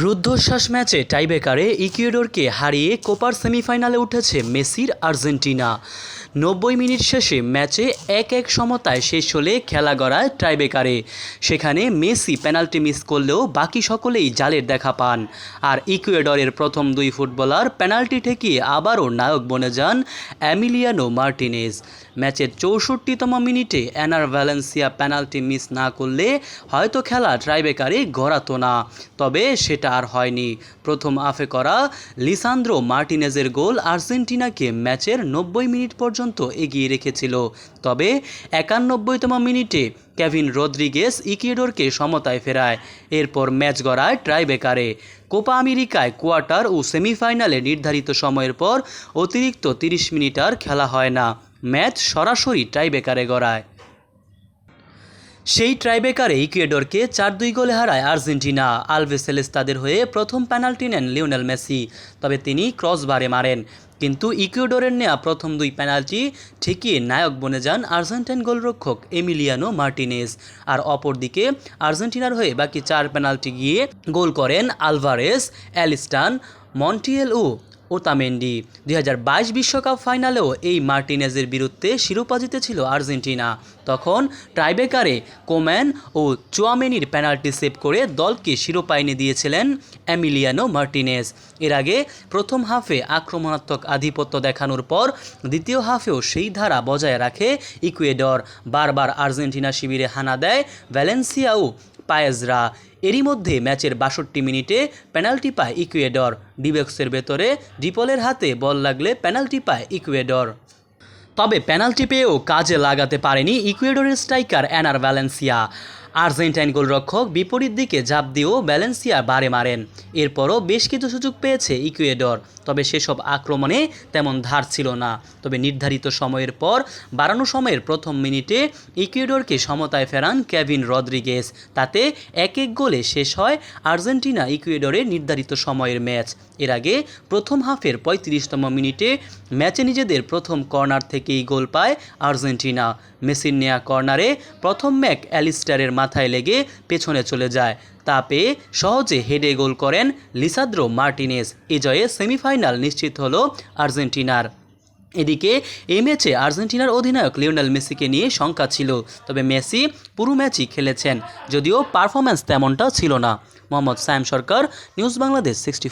রুদ্ধশ্বাস ম্যাচে টাইব্রেকারে ইকুয়েডরকে হারিয়ে কোপার সেমিফাইনালে উঠেছে মেসির আর্জেন্টিনা। নব্বই মিনিট শেষে ম্যাচে এক এক সমতায় শেষ হলে খেলা গড়ায় টাইব্রেকারে। সেখানে মেসি পেনাল্টি মিস করলেও বাকি সকলেই জালের দেখা পান। আর ইকুয়েডরের প্রথম দুই ফুটবলার পেনাল্টি ঠেকিয়ে আবারও নায়ক বনে যান অ্যামিলিয়ানো মার্টিনেজ। ম্যাচের চৌষট্টিতম মিনিটে অ্যানার ভ্যালেন্সিয়া পেনাল্টি মিস না করলে হয়তো খেলা ট্রাইবেকারে গড়াতো না। তবে সেটা আর হয়নি। প্রথম আফে করা লিসান্দ্রো মার্টিনেজের গোল আর্জেন্টিনাকে ম্যাচের নব্বই মিনিট পর্যন্ত এগিয়ে রেখেছিল। তবে একানব্বইতম মিনিটে কেভিন রদ্রিগেস ইকুয়েডরকে সমতায় ফেরায়। এরপর ম্যাচ গড়ায় ট্রাইবেকারে কোপা আমেরিকায় কোয়ার্টার ও সেমিফাইনালে নির্ধারিত সময়ের পর অতিরিক্ত তিরিশ মিনিট আর খেলা হয় না। ম্যাচ সরাসরি টাইবেকারে গড়ায়। সেই ট্রাইবেকারে ইকুয়েডরকে চার দুই গোলে হারায় আর্জেন্টিনা। আলভেসেলেস তাদের হয়ে প্রথম পেনাল্টি নেন লিওনেল মেসি, তবে তিনি ক্রসবারে মারেন। কিন্তু ইকুয়েডরের নেয়া প্রথম দুই পেনাল্টি ঠেকিয়ে নায়ক বনে যান আর্জেন্টাইন গোলরক্ষক এমিলিয়ানো মার্টিনেস আর অপরদিকে আর্জেন্টিনার হয়ে বাকি চার পেনাল্টি গিয়ে গোল করেন আলভারেস, অ্যালিস্টান, মন্টিয়েল ও ওতামেন্ডি দুই বিশ্বকাপ ফাইনালেও এই মার্টিনেজের বিরুদ্ধে শিরোপা জিতেছিল আর্জেন্টিনা। তখন ট্রাইবেকারে কোম্যান ও চুয়ামেনির পেনাল্টি সেভ করে দলকে শিরোপা এনে দিয়েছিলেন অ্যামিলিয়ানো মার্টিনেজ। এর আগে প্রথম হাফে আক্রমণাত্মক আধিপত্য দেখানোর পর দ্বিতীয় হাফেও সেই ধারা বজায় রাখে ইকুয়েডর। বারবার আর্জেন্টিনা শিবিরে হানা দেয় ভ্যালেন্সিয়া ও পায়েজরা। এরই মধ্যে ম্যাচের বাষট্টি মিনিটে পেনাল্টি পায় ইকুয়েডর। ডিবেক্সের ভেতরে ডিপলের হাতে বল লাগলে পেনাল্টি পায় ইকুয়েডর। তবে পেনাল্টি পেয়েও কাজে লাগাতে পারেনি ইকুয়েডরের স্ট্রাইকার অ্যানার ভ্যালেন্সিয়া। আর্জেন্টাইন গোলরক্ষক বিপরীত দিকে ঝাঁপ দিয়েও ব্যালেন্সিয়া বারে মারেন। এরপরও বেশ কিছু সুযোগ পেয়েছে ইকুয়েডর, তবে সেসব আক্রমণে তেমন ধার ছিল না। তবে নির্ধারিত সময়ের পর, বাড়ানো সময়ের প্রথম মিনিটে ইকুয়েডরকে সমতায় ফেরান কেভিন রদ্রিগেস তাতে এক এক গোলে শেষ হয় আর্জেন্টিনা ইকুয়েডরের নির্ধারিত সময়ের ম্যাচ। এর আগে প্রথম হাফের পঁয়ত্রিশতম মিনিটে ম্যাচে নিজেদের প্রথম কর্নার থেকেই গোল পায় আর্জেন্টিনা। মেসির নেয়া কর্নারে প্রথম ম্যাক অ্যালিস্টারের মাথায় লেগে পেছনে চলে যায়। তা পেয়ে সহজে হেডে গোল করেন লিসাদ্রো মার্টিনেস এ জয়ে সেমিফাইনাল নিশ্চিত হলো আর্জেন্টিনার। এদিকে এই ম্যাচে আর্জেন্টিনার অধিনায়ক লিওনেল মেসিকে নিয়ে শঙ্কা ছিল, তবে মেসি পুরো ম্যাচই খেলেছেন, যদিও পারফরম্যান্স তেমনটা ছিল না। Mohammad Sayem Sarkar, news Bangladesh sixty